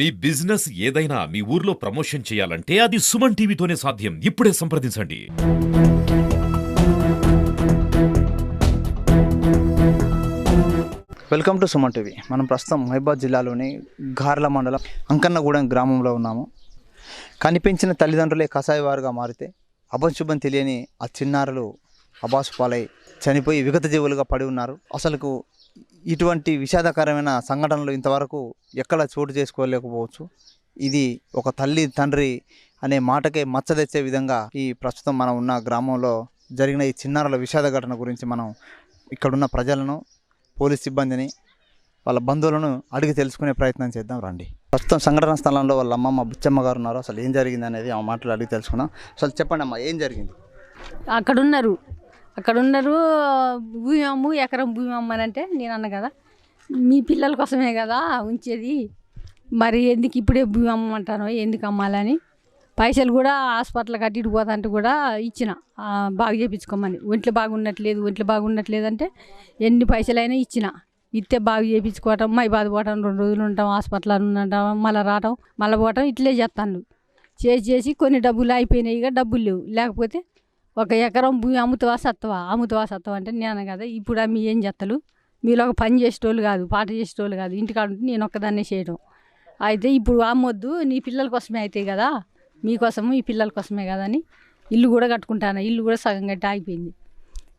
మీ business ఏదైనా మీ ఊర్లో promotion చేయాలంటే అది సుమన్ టీవీతోనే సాధ్యం. ఇప్పుడే సంప్రదించండి. Welcome to Suman TV. మనం ప్రస్తుతం మహిబాద్ జిల్లాలోని గార్ల మండలం అంకన్నగూడెం గ్రామంలో ఉన్నాము. కనిపించిన తల్లిదండ్రులే కషాయవారుగా మారితే అభంశుభం తెలియని ఆ చిన్నారులు అబాసు పాలై చనిపోయి విగత జీవులుగా పడి ఉన్నారు. అసలుకు ఇటువంటి విషాదకరమైన సంఘటనలు ఇంతవరకు ఎక్కడ చోటు చేసుకోలేకపోవచ్చు. ఇది ఒక తల్లి తండ్రి అనే మాటకే మచ్చ తెచ్చే విధంగా ఈ ప్రస్తుతం మనం ఉన్న గ్రామంలో జరిగిన ఈ చిన్నారుల విషాద ఘటన గురించి మనం ఇక్కడున్న ప్రజలను పోలీస్ సిబ్బందిని వాళ్ళ బంధువులను అడిగి తెలుసుకునే ప్రయత్నం చేద్దాం రండి. ప్రస్తుతం సంఘటన స్థలంలో వాళ్ళ అమ్మమ్మ బుచ్చమ్మ గారు ఉన్నారు. అసలు ఏం జరిగింది అనేది ఆ మాటలు అడిగి తెలుసుకున్నాం అసలు చెప్పండి అమ్మా ఏం జరిగింది? అక్కడ ఉన్నారు అక్కడ ఉన్నారు భూమి అమ్ము ఎకరం భూమి అమ్మనంటే నేను అన్న కదా మీ పిల్లల కోసమే కదా ఉంచేది. మరి ఎందుకు ఇప్పుడే భూమి అమ్మంటాను ఎందుకు అమ్మాలని? పైసలు కూడా హాస్పిటల్ కట్టిட்டு పోతాంటే కూడా ఇచ్చిన. బాగు చేయించుకోమని ఒంట్లో బాగున్నట్లేదు ఒంట్లో బాగున్నట్లేదు అంటే ఎన్ని పైసలైనా ఇచ్చిన. ఇస్తే బాగు చేయించుకోవటం మై బాధ పోవటం రెండు రోజులు ఉంటాం హాస్పిటల్ ఉండటం మళ్ళీ రావటం మళ్ళీ పోవటం ఇట్లే చేస్తాను చేసి చేసి కొన్ని డబ్బులు అయిపోయినాయి ఇక డబ్బులు లేవు. లేకపోతే ఒక ఎకరం భూమి అమ్ముతావా సత్తవా? అమ్ముతావా సత్తవా అంటే నేను కదా ఇప్పుడు మీ ఏం చేస్తలు మీలో ఒక పని చేసేటోళ్ళు కాదు పాట చేసేటోళ్ళు కాదు ఇంటికాడ ఉంటే నేను ఒక్కదాన్నే చేయడం. అయితే ఇప్పుడు అమ్మొద్దు నీ పిల్లల కోసమే అవుతాయి కదా మీకోసము ఈ పిల్లల కోసమే కదా అని ఇల్లు కూడా కట్టుకుంటాను ఇల్లు కూడా సగం గట్టి ఆగిపోయింది.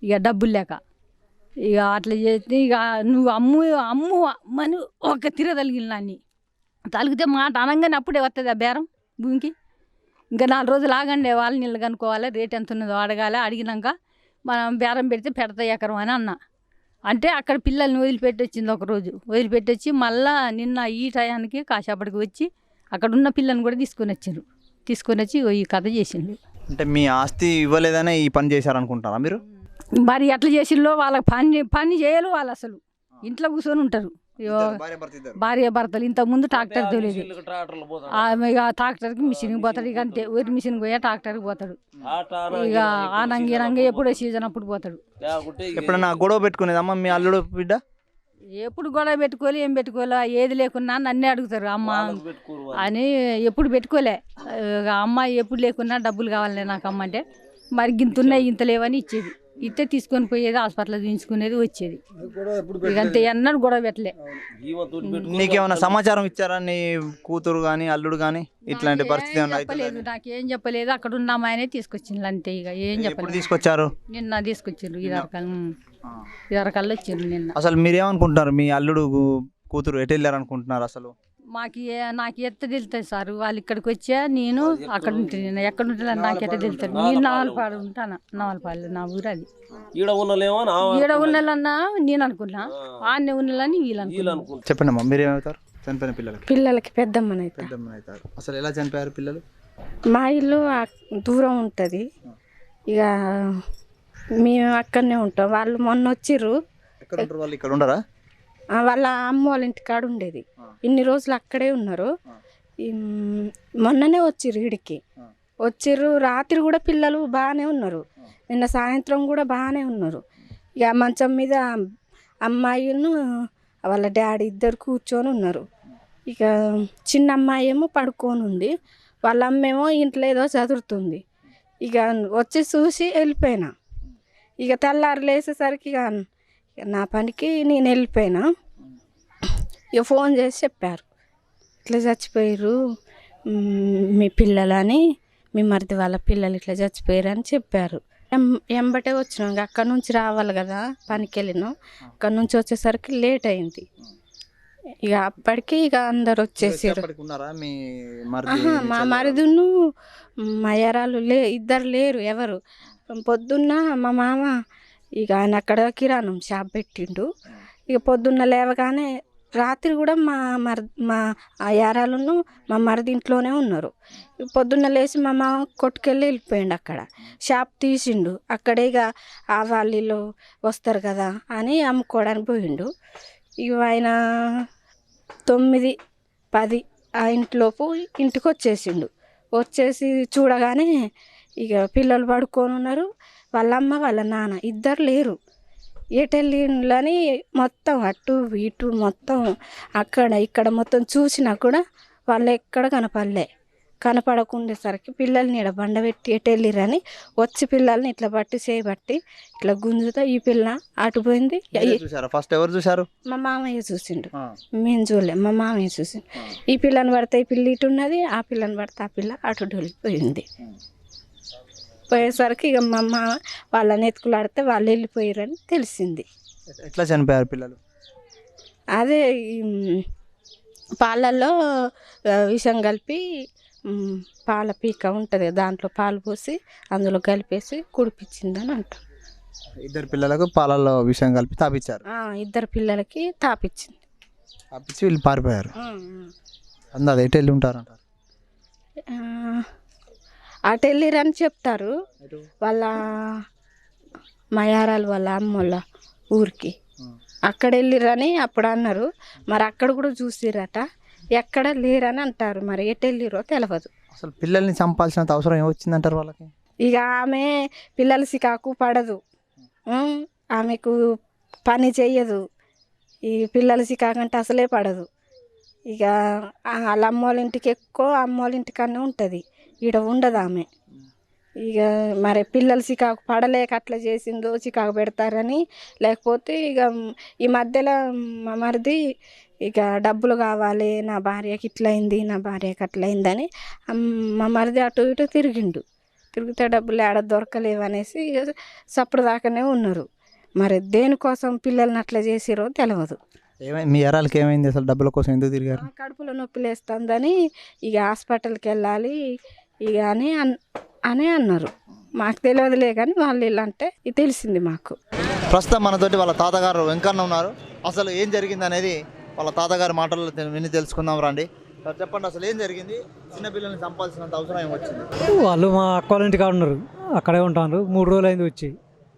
ఇక డబ్బులు లేక. ఇక అట్లా చేస్తే ఇక నువ్వు అమ్ము అమ్ము అమ్మని ఒక తిరగలిగిన నాన్ని. తలిగితే మాట అనగానే అప్పుడే వస్తుంది ఆ బేరం భూమికి. ఇంకా నాలుగు రోజులు ఆగండి వాళ్ళు నీళ్ళు కనుక్కోవాలి రేట్ ఎంత ఉన్నదో అడగాలి. అడిగినాక మనం బేరం పెడితే పెడతా ఎకరం అని అన్న. అంటే అక్కడ పిల్లల్ని వదిలిపెట్టి వచ్చింది ఒక రోజు. వదిలిపెట్టి వచ్చి మళ్ళా నిన్న ఈ టయానికి కాసేపటికి వచ్చి అక్కడ ఉన్న పిల్లని కూడా తీసుకొని వచ్చారు. తీసుకొని వచ్చి ఈ కథ చేసిండు. అంటే మీ ఆస్తి ఇవ్వలేదనే ఈ పని చేశారనుకుంటారా మీరు? మరి ఎట్లా చేసిందో వాళ్ళకి పని పని చేయరు వాళ్ళు అసలు. ఇంట్లో కూర్చొని ఉంటారు. భార్య భర్తలు ఇంతకుముందు ట్రాక్టర్ తోలేదు. ఆమె ఇక ట్రాక్టర్కి మిషన్కి పోతాడు ఇక అంతే. వరి మిషన్కి పోయా ట్రాక్టర్కి పోతాడు. ఇక ఆ నంగి నంగి ఎప్పుడో సీజన్ అప్పుడు పోతాడు. ఎప్పుడన్నా గొడవ పెట్టుకునేదమ్మా మీ అల్లుడు బిడ్డ? ఎప్పుడు గొడవ పెట్టుకోలే ఏం పెట్టుకోలే ఏది లేకున్నా నన్నే అడుగుతారు అమ్మ. అని ఎప్పుడు పెట్టుకోలే. ఇక అమ్మాయి ఎప్పుడు లేకున్నా డబ్బులు కావాలి నాకు అమ్మ అంటే మరి గింత ఉన్నాయి ఇంత లేవని ఇచ్చేది. ఇస్తే తీసుకొని పోయేది హాస్పిటల్ చూయించుకునేది వచ్చేది. ఇక అంతే ఎన్నడూ గొడవ పెట్టలే. నీకేమైనా సమాచారం ఇచ్చారా? నీ కూతురు కానీ అల్లుడు కానీ ఇట్లాంటి పరిస్థితి చెప్పలేదు? నాకేం చెప్పలేదు. అక్కడ ఉన్న అమ్మాయినే తీసుకొచ్చిండ్రు అంతే ఇక. ఏం చెప్పలేదు. తీసుకొచ్చారు? నిన్న తీసుకొచ్చిండ్రు ఇదరకాలు ఇదరకాల్లో వచ్చిండ్రు నిన్న. అసలు మీరేమనుకుంటున్నారు మీ అల్లుడు కూతురు ఎటు వెళ్ళారు అనుకుంటున్నారు అసలు? మాకు ఏ- నాకు ఎత్త తెలుస్తుంది సార్. వాళ్ళు ఇక్కడికి వచ్చా నేను అక్కడ ఉంటుంది ఎక్కడ ఉంటుంది నాకు ఎట్ట తెలుస్తుంది నేను నావలపాడు ఉంటాను? నావలపాడు నా ఊరు అది ఈడ ఉన్నలన్నా నేను అనుకున్నా. ఆడనే ఉన్నలని వీళ్ళు అనుకున్నా చెప్పండి అమ్మా మీరేమవుతారు? చనిపోయిన పిల్లలకి. పిల్లలకి పెద్దమ్మనైతే. పెద్దమ్మని అవుతారు అసలు ఎలా చనిపోయారు పిల్లలు? మా ఇల్లు దూరం ఉంటుంది. ఇక మేము అక్కడనే ఉంటాం. వాళ్ళు మొన్న వచ్చిర్రు. ఎక్కడ ఉంటారు వాళ్ళు? ఇక్కడ ఉండరా? వాళ్ళ అమ్మ వాళ్ళ ఇంటికాడ ఉండేది. ఇన్ని రోజులు అక్కడే ఉన్నారు. మొన్ననే వచ్చిర్రు ఇడికి వచ్చిర్రు రాత్రి కూడా పిల్లలు బాగానే ఉన్నారు. నిన్న సాయంత్రం కూడా బాగానే ఉన్నారు. ఇక మంచం మీద అమ్మాయిను వాళ్ళ డాడీ ఇద్దరు కూర్చొని ఉన్నారు. ఇక చిన్న అమ్మాయి ఏమో పడుకొని ఉంది. వాళ్ళ అమ్మేమో ఇంట్లో ఏదో చదువుతుంది ఇక వచ్చి చూసి వెళ్ళిపోయినా. ఇక తెల్లారు లేచేసరికి ఇక ఇక నా పనికి నేను వెళ్ళిపోయినా. ఇక ఫోన్ చేసి చెప్పారు. ఇట్లా చచ్చిపోయారు మ్, పిల్లలని మీ మరిది వాళ్ళ పిల్లలు ఇట్లా చచ్చిపోయారు అని చెప్పారు. ఎం- ఎంబటే వచ్చినాం. ఇక అక్కడ నుంచి రావాలి కదా పనికి వెళ్ళినాం. అక్కడ నుంచి వచ్చేసరికి లేట్ అయింది. ఇక అప్పటికి ఇక అందరు వచ్చేసారు మా మరిదును మా ఎరాలు లే ఇద్దరు లేరు ఎవరు? పొద్దున్న మా మామ ఇక ఆయన అక్కడ కిరాణం షాప్ పెట్టిండు. ఇక పొద్దున్న లేవగానే రాత్రి కూడా మా మర మా ఆ యారాలను మా మరిది ఇంట్లోనే ఉన్నారు. పొద్దున్న లేచి మా మామ కొట్టుకెళ్ళి వెళ్ళిపోయిండు అక్కడ. షాప్ తీసిండు. అక్కడే ఇక ఆ వాళ్ళు వస్తారు కదా అని అమ్ముకోవడానికి పోయిండు. ఇక ఆయన తొమ్మిది పది ఆ ఇంట్లోపు ఇంటికి వచ్చేసిండు వచ్చేసి చూడగానే ఇక పిల్లలు పడుకొని ఉన్నారు. వాళ్ళ అమ్మ వాళ్ళ నాన్న ఇద్దరు లేరు. ఎటెళ్ళిండ్లని మొత్తం అటు ఇటు మొత్తం అక్కడ ఇక్కడ మొత్తం చూసినా కూడా వాళ్ళు ఎక్కడ కనపడలే. కనపడకుండేసరికి పిల్లల్ని ఈడ బండబెట్టి ఎటు వెళ్ళిరని వచ్చి పిల్లల్ని ఇట్లా బట్టి చేయబట్టి ఇట్లా గుంజుతా ఈ పిల్ల అటు పోయింది. ఫస్ట్ ఎవరు చూసారు మా మామయ్య చూసిండు. మేము చూడలే. మా మామయ్య చూసిండు. ఈ పిల్లని పడితే ఈ పిల్ల ఇటు ఉన్నది ఆ పిల్లని పడితే ఆ పిల్ల అటు డొలిపోయింది పోయేసరికి ఇక మా మామ వాళ్ళని ఎత్తుకులాడితే వాళ్ళు వెళ్ళిపోయారని తెలిసింది. ఎట్లా చనిపోయారు పిల్లలు? అదే పాలల్లో విషం కలిపి పాల పీక ఉంటుంది దాంట్లో పాలు పోసి అందులో కలిపేసి కుడిపించిందని అంటాం ఇద్దరు పిల్లలకు పాలల్లో విషయం కలిపి తాపించారు ఇద్దరు పిల్లలకి తాపిచ్చింది. తాపించి వీళ్ళు పారిపోయారు. ఆ, అందరు ఎటు వెళ్ళి ఉంటారు అంటారు ఆ. అటు వెళ్ళిరని చెప్తారు. వాళ్ళ మయారాలు వాళ్ళ అమ్మోళ్ళ ఊరికి. అక్కడ వెళ్ళిరని అప్పుడు అన్నారు. మరి అక్కడ కూడా చూసిరట. ఎక్కడ లేరని అంటారు. మరి ఎటు వెళ్ళిరో తెలియదు అసలు పిల్లల్ని చంపాల్సినంత అవసరం ఏమొచ్చిందంటారు వాళ్ళకి? ఇక ఆమె పిల్లల సికాకు పడదు? ఆమెకు పని చెయ్యదు. ఈ పిల్లల సికాకు అంటే అసలే పడదు. ఇక వాళ్ళ అమ్మోళ్ళ ఇంటికి ఎక్కువ అమ్మోళ్ళ ఇంటికన్నా ఉంటుంది. ఈడ ఉండదు ఆమె. ఇక మరి పిల్లలు చికాకు పడలేక అట్లా చేసిందో చికాకు పెడతారని లేకపోతే ఇక ఈ మధ్యలో మా మరిది ఇక డబ్బులు కావాలి నా భార్యకి ఇట్లా అయింది నా భార్యకి అట్లా అయిందని అమ్- మా మరిది అటు ఇటు తిరిగిండు. తిరిగితే డబ్బులు ఏడ దొరకలేవు అనేసి ఇక సప్పుడు దాకానే ఉన్నారు. మరి దేనికోసం పిల్లల్ని అట్లా చేసిరో తెలియదు ఏమైంది మీ ఎరాలకి ఏమైంది అసలు? డబ్బుల కోసం ఎందుకు తిరిగారు? కడుపులో నొప్పి లేస్తుందని ఇక హాస్పిటల్కి వెళ్ళాలి ఇక అని అన్- అని అన్నారు. మాకు తెలియదులే కానీ వాళ్ళు ఇలా అంటే ఇది తెలిసింది మాకు. ప్రస్తుతం మనతోటి వాళ్ళ తాతగారు వెంకన్న ఉన్నారు. అసలు ఏం జరిగింది అనేది వాళ్ళ తాతగారి మాటల్లో విని తెలుసుకుందాం రండి. సార్ చెప్పండి అసలు ఏం జరిగింది? చిన్నపిల్లల్ని చంపాల్సినంత అవసరం ఏమొచ్చింది వాళ్ళు మా అక్క వాళ్ళ ఇంటికాడ ఉన్నారు. అక్కడే ఉంటారు. మూడు రోజులు అయింది వచ్చి.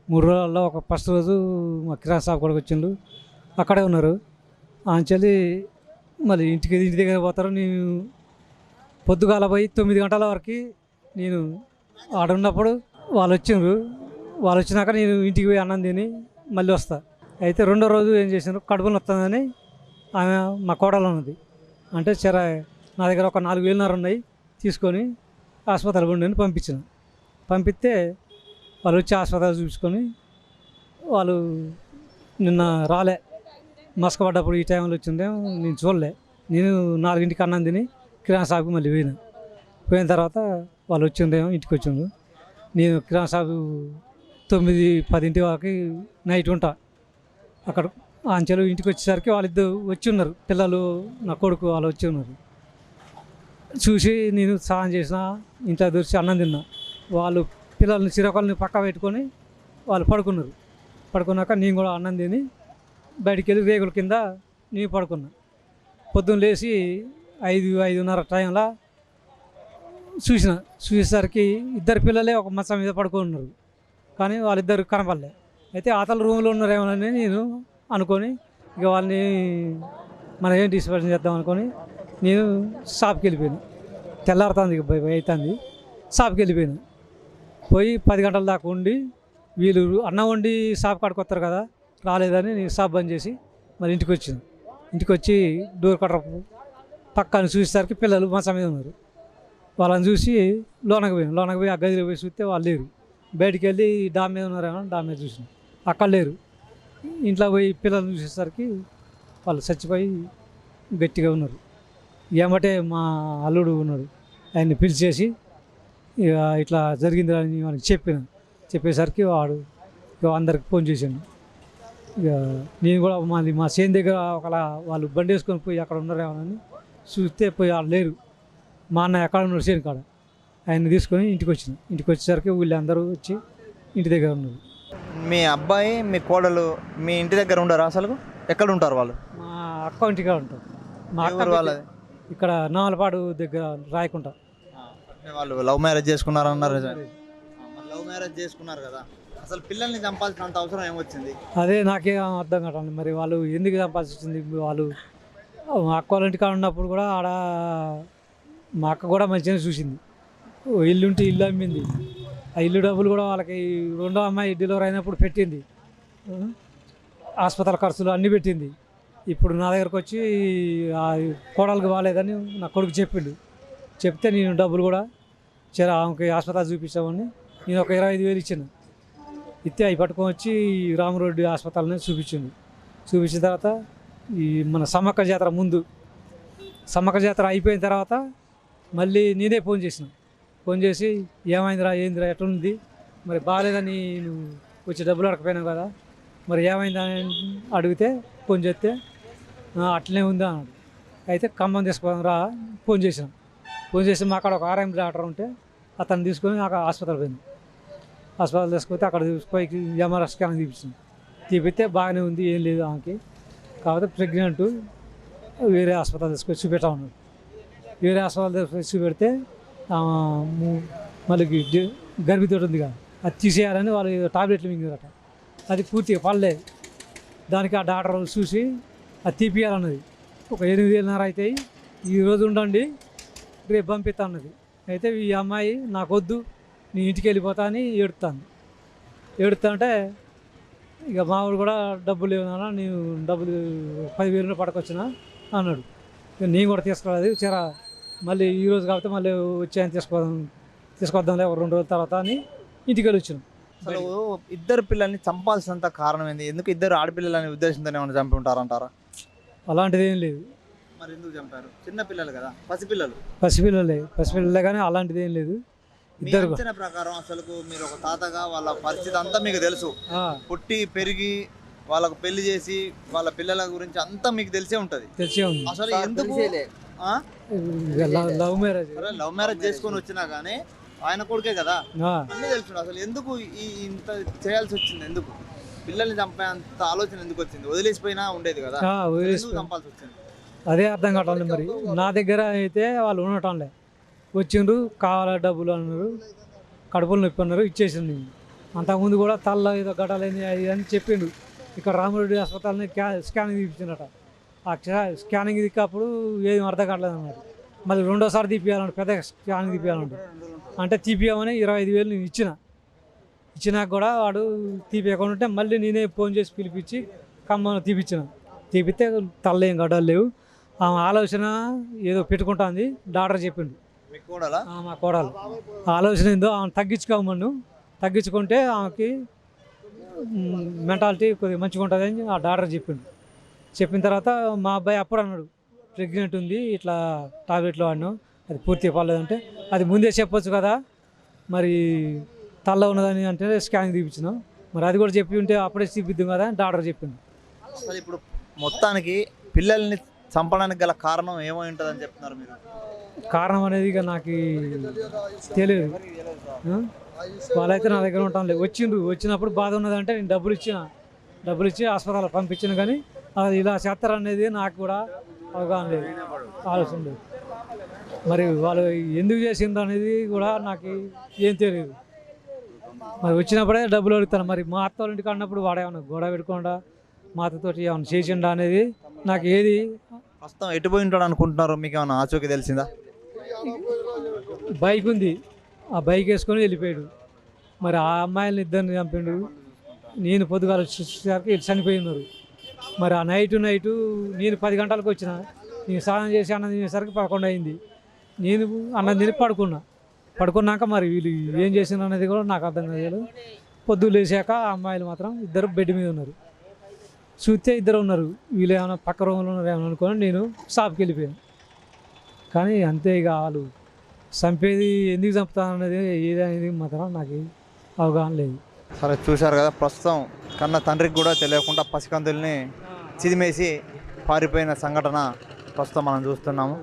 మూడు రోజుల్లో ఒక ఫస్ట్ రోజు మా కిరాణా షాప్ కూడా వచ్చిండు అక్కడే ఉన్నారు. ఆంచెల్లి మళ్ళీ ఇంటికి ఇంటి దగ్గర పోతారు. నేను పొద్దుగాల పోయి తొమ్మిది గంటల వరకు నేను ఆడ ఉన్నప్పుడు వాళ్ళు వచ్చిండ్రు. వాళ్ళు వచ్చినాక నేను ఇంటికి పోయి అన్నం తిని మళ్ళీ వస్తా. అయితే రెండో రోజు ఏం చేసినారు కడుపు వస్తుందని ఆమె మా కోడలు ఉన్నది. అంటే చర నా దగ్గర ఒక నాలుగు వేలున్నర ఉన్నాయి. తీసుకొని ఆసుపత్రి ఉండి పంపించిన. పంపిస్తే వాళ్ళు వచ్చి ఆసుపత్రి చూపించుకొని వాళ్ళు నిన్న రాలే. మసకబడ్డప్పుడు ఈ టైంలో వచ్చిందే నేను చూడలే. నేను నాలుగింటికి అన్నం తిని కిరాణా షాప్కి మళ్ళీ పోయినా. పోయిన తర్వాత వాళ్ళు వచ్చిందేమో ఇంటికి వచ్చిండు నేను కిరాణా షాపు తొమ్మిది పదింటి వరకు నైట్ ఉంటా. అక్కడ అంచెలు ఇంటికి వచ్చేసరికి వాళ్ళిద్దరు వచ్చి ఉన్నారు. పిల్లలు నా కొడుకు వాళ్ళు వచ్చి ఉన్నారు. చూసి నేను స్నానం చేసిన ఇంట్లో దూర్చి అన్నం తిన్నా. వాళ్ళు పిల్లల్ని చిరకొల్ని పక్క పెట్టుకొని వాళ్ళు పడుకున్నారు. పడుకున్నాక నేను కూడా అన్నం తిని బయటికి వెళ్ళి రేగుల కింద నేను పడుకున్నా. పొద్దున్న లేచి ఐదు ఐదున్నర టైంలో చూసిన. చూసేసరికి ఇద్దరు పిల్లలే ఒక మంచం మీద పడుకొని ఉన్నారు కానీ వాళ్ళిద్దరు కనపడలే. అయితే అతల రూమ్లో ఉన్నారేమోనని నేను అనుకొని ఇక వాళ్ళని మనం ఏం డిస్కషన్ చేద్దాం అనుకొని నేను షాప్కి వెళ్ళిపోయాను. తెల్లారుతుంది ఇక అవుతుంది షాప్కి వెళ్ళిపోయాను. పోయి పది గంటల దాకా ఉండి వీళ్ళు అన్నం వండి షాప్ కాడికి వస్తారు కదా రాలేదని నేను షాప్ బంద్ చేసి మరి ఇంటికి వచ్చాను. ఇంటికి వచ్చి డోర్ కట్టర్ పక్కన చూసేసరికి పిల్లలు మంచం మీద ఉన్నారు. వాళ్ళని చూసి లోనకి పోయాం. లోనకి పోయి ఆ గదిలో పోయి చూస్తే వాళ్ళు లేరు. బయటికి వెళ్ళి డామ్ మీద ఉన్నారేమో డామ్ మీద చూసినాం. అక్కడ లేరు. ఇంట్లో పోయి పిల్లల్ని చూసేసరికి వాళ్ళు చచ్చిపోయి గట్టిగా ఉన్నారు. ఏమంటే మా అల్లుడు ఉన్నాడు. ఆయన్ని పిలిచేసి ఇక ఇట్లా జరిగింది అని వాళ్ళకి చెప్పిన. చెప్పేసరికి వాడు ఇక అందరికి ఫోన్ చేశాను. ఇక నేను కూడా మాది మా సేన్ దగ్గర ఒకలా వాళ్ళు బండి వేసుకొని పోయి అక్కడ ఉన్నారేమోనని చూస్తే పోయి వాళ్ళు లేరు. మా అన్న ఎక్కడ ఉన్నాడు? చేను కాడ. ఆయన్ని తీసుకొని ఇంటికి వచ్చిన ఇంటికి వచ్చేసరికి వీళ్ళందరూ వచ్చి ఇంటి దగ్గర ఉన్నారు. మీ అబ్బాయి మీ కోడలు మీ ఇంటి దగ్గర ఉండరు అసలు? ఎక్కడ ఉంటారు వాళ్ళు? మా అక్క ఇంటికాడ ఉంటాం మా అక్క వాళ్ళది? ఇక్కడ నామలపాడు దగ్గర రాయకుంటా. వాళ్ళు లవ్ మ్యారేజ్ చేసుకున్నారు అన్నారు లవ్ మ్యారేజ్ చేసుకున్నారు కదా. అసలు పిల్లల్ని చంపాల్సినంత అవసరం ఏమొచ్చింది? అదే నాకేం అర్థం కావట్లేదు. మరి వాళ్ళు ఎందుకు చంపాల్సి వచ్చింది? వాళ్ళు అక్క వాళ్ళ ఉన్నప్పుడు కూడా ఆడ మా అక్క కూడా మంచిగానే చూసింది. ఓ ఇల్లు ఉంటే ఇల్లు అమ్మింది. ఆ ఇల్లు డబ్బులు కూడా వాళ్ళకి రెండో అమ్మాయి డెలివరీ అయినప్పుడు పెట్టింది. ఆసుపత్రి ఖర్చులు అన్నీ పెట్టింది. ఇప్పుడు నా దగ్గరకు వచ్చి ఆ కోడలకు బాగాలేదని నా కొడుకు చెప్పిండు. చెప్తే నేను డబ్బులు కూడా చరా ఆమెకి ఆసుపత్రి చూపించామని నేను ఒక ఇరవై ఐదు వేలు ఇచ్చాను. ఇస్తే అవి పట్టుకొని వచ్చి రామరెడ్డి ఆసుపత్రిని చూపించింది చూపించిన తర్వాత ఈ మన సమ్మక్క జాతర ముందు. సమ్మక్క జాతర అయిపోయిన తర్వాత మళ్ళీ నేనే ఫోన్ చేసిన. ఫోన్ చేసి ఏమైందిరా ఏందిరా ఎట్లుంది? మరి బాగాలేదని నువ్వు వచ్చి డబ్బులు అడకపోయినావు కదా? మరి ఏమైందని అడిగితే ఫోన్ చేస్తే అట్లనే ఉంది అన్నాడు. అయితే ఖమ్మం తీసుకుపోదాం రా ఫోన్ చేసిన. ఫోన్ చేసి మా అక్కడ ఒక ఆర్ఎం డాక్టర్ ఉంటే అతను తీసుకొని అక్కడ హాస్పిటల్ పోయింది. హాస్పిటల్ తీసుకుపోతే అక్కడ తీసుకుపోయి ఎంఆర్ఎస్ స్కాన్ తీపించింది తీపిస్తే బాగానే ఉంది ఏం లేదు ఆమెకి. కాకపోతే ప్రెగ్నెంట్ వేరే హాస్పిటల్ తీసుకొచ్చి చూపెట్టా ఉన్నాడు. వేరే హాస్పిటల్ తీసుకొచ్చి చూపెడితే మళ్ళీ గర్భితోటి ఉంది కదా అది తీసేయాలని వాళ్ళు టాబ్లెట్లు మింగారట అది పూర్తిగా పడలేదు దానికి ఆ డాక్టర్ చూసి అది తీపియాలన్నది. ఒక ఎనిమిది వేలన్నర అవుతాయి ఈ రోజు ఉండండి రేపు పంపిస్తా అన్నది. అయితే ఈ అమ్మాయి నాకు వద్దు నీ ఇంటికి వెళ్ళిపోతా అని ఏడుతాను ఏడుతా అంటే ఇక మావాడు కూడా డబ్బులు లేవనా నేను డబ్బులు పదివేలు పడకొచ్చిన? అన్నాడు. ఇక నేను కూడా తీసుకురాలేదు చరా మళ్ళీ ఈ రోజు కాబట్టి మళ్ళీ వచ్చాయని తీసుకోదాం తీసుకొద్దాంలే ఒక రెండు రోజుల తర్వాత అని ఇంటికి వెళ్ళి వచ్చినాం. అసలు ఇద్దరు పిల్లల్ని చంపాల్సినంత కారణం ఏంది? ఎందుకు ఇద్దరు ఆడపిల్లలని ఉద్దేశంతో ఏమైనా చంపి ఉంటారంటారా? అలాంటిది ఏం లేదు. మరి ఎందుకు చంపారు? చిన్న పిల్లలు కదా పసిపిల్లలు. పసిపిల్లలే పసిపిల్లలే కానీ అలాంటిది ఏం లేదు. ఇద్దరు. అంచనా ప్రకారం అసలు మీరు ఒక తాతగా వాళ్ళ పరిస్థితి అంతా మీకు తెలుసు. పుట్టి పెరిగి వాళ్ళకు పెళ్ళి చేసి వాళ్ళ పిల్లల గురించి అంతా మీకు తెలిసే ఉంటది. తెలిసే ఉంది. అసలు ఎందుకు లవ్- మ్యారేజ్. లవ్ మ్యారేజ్ చేసుకొని వచ్చినా గానీ ఆయన కొడుకే కదా. అన్నీ తెలుసు అసలు ఎందుకు ఈ ఇంత చేయాల్సి వచ్చింది? ఎందుకు? పిల్లల్ని చంపే అంత ఆలోచన ఎందుకు వచ్చింది? వదిలేసిపోయినా ఉండేది కదా. ఆ, ఎందుకు వదిలేసి చంపాల్సి వచ్చింది? అదే అర్థం కావట్లేదు మరి. నా దగ్గర అయితే వాళ్ళు ఉండటంలే వచ్చిండ్రు కావాలా డబ్బులు అన్నారు. కడుపులు నొప్పి అన్నారు ఇచ్చేసింది అంతకుముందు కూడా తల్ల ఏదో గడాలని అది అని చెప్పిండు ఇక్కడ రామరెడ్డి హాస్పిటల్ని క్యా స్కానింగ్ తీపించిండట ఆ స్కానింగ్ దిక్కప్పుడు ఏం అర్థం కావట్లేదు అన్నారు. మళ్ళీ రెండోసారి తీపియాలంటే పెద్ద స్కానింగ్ తీపియాలంటే అంటే తీపియామని ఇరవై ఐదు వేలు నేను ఇచ్చిన. ఇచ్చినాక కూడా వాడు తీపియకుండా ఉంటే మళ్ళీ నేనే ఫోన్ చేసి పిలిపించి కమ్మను తీపిచ్చిన. తీపిస్తే తల్లేం గడ్డలు లేవు. ఆమె ఆలోచన ఏదో పెట్టుకుంటుంది డాక్టర్ చెప్పిండు. మా కోడలు? ఆలోచన ఏందో ఆమె తగ్గించుకోమను. తగ్గించుకుంటే ఆమెకి మెంటాలిటీ కొద్దిగా మంచిగా ఉంటుందని ఆ డాక్టర్ చెప్పిండు. చెప్పిన తర్వాత మా అబ్బాయి అప్పుడు అన్నాడు ప్రెగ్నెంట్ ఉంది ఇట్లా టాబ్లెట్లు వాడినాం అది పూర్తిగా పర్లేదంటే అది ముందే చెప్పొచ్చు కదా మరి తల్ల ఉన్నదని అంటే స్కానింగ్ తీపించినాం మరి అది కూడా చెప్పి ఉంటే అప్పుడే చూపిద్దాం కదా అని డాక్టర్ చెప్పిండు. అసలు ఇప్పుడు మొత్తానికి పిల్లల్ని చంపడానికి గల కారణం ఏమై ఉంటుందని చెప్తున్నారు మీరు? కారణం అనేది ఇక నాకు తెలియదు. వాళ్ళైతే నా దగ్గర ఉంటాం లేదు వచ్చిండ్రు. వచ్చినప్పుడు బాధ ఉన్నదంటే నేను డబ్బులు ఇచ్చిన డబ్బులు ఇచ్చి హాస్పిటల్ పంపించిన కానీ అది ఇలా చేస్తారనేది నాకు కూడా అవగాహన లేదు. ఆలోచన లేదు. మరి వాళ్ళు ఎందుకు చేసిండ్రు అనేది కూడా నాకు ఏం తెలియదు. మరి వచ్చినప్పుడే డబ్బులు అడుగుతాను మరి మా అత్త వాళ్ళ ఇంటికి అన్నప్పుడు వాడేమన్నా గొడవ పెట్టుకుండా? మా అత్తతోటి ఏమన్నా చేసిండా అనేది నాకు ఏది? ప్రస్తుతం ఎటు పోయి ఉంటాడు అనుకుంటున్నారు? మీకు ఏమైనా ఆచూకీ తెలిసిందా? బైక్ ఉంది. ఆ బైక్ వేసుకొని వెళ్ళిపోయాడు. మరి ఆ అమ్మాయిలని ఇద్దరిని చంపిండు. నేను పొద్దుగాల వచ్చేసరికి చనిపోయినారు. మరి ఆ నైట్ నైటు నేను పది గంటలకు వచ్చిన. నేను స్నానం చేసి అన్నం తినేసరికి పదకొండు అయింది. నేను అన్నం తిని పడుకున్నా. పడుకున్నాక మరి వీళ్ళు ఏం చేసిన అనేది కూడా నాకు అర్థం కాలేదు. పొద్దు లేచాక ఆ అమ్మాయిలు మాత్రం ఇద్దరు బెడ్ మీద ఉన్నారు. చూస్తే ఇద్దరు ఉన్నారు. వీళ్ళు ఏమైనా పక్క రూమ్లో ఉన్నారు ఏమైనా అనుకొని నేను షాప్కి వెళ్ళిపోయాను. కానీ అంతే ఇక వాళ్ళు చంపేది ఎందుకు చంపుతాననేది ఏదనేది మాత్రం నాకు అవగాహన లేదు. సరే చూశారు కదా ప్రస్తుతం కన్న తండ్రికి కూడా తెలియకుండా పసికందుల్ని చిదిమేసి పారిపోయిన సంఘటన ప్రస్తుతం మనం చూస్తున్నాము.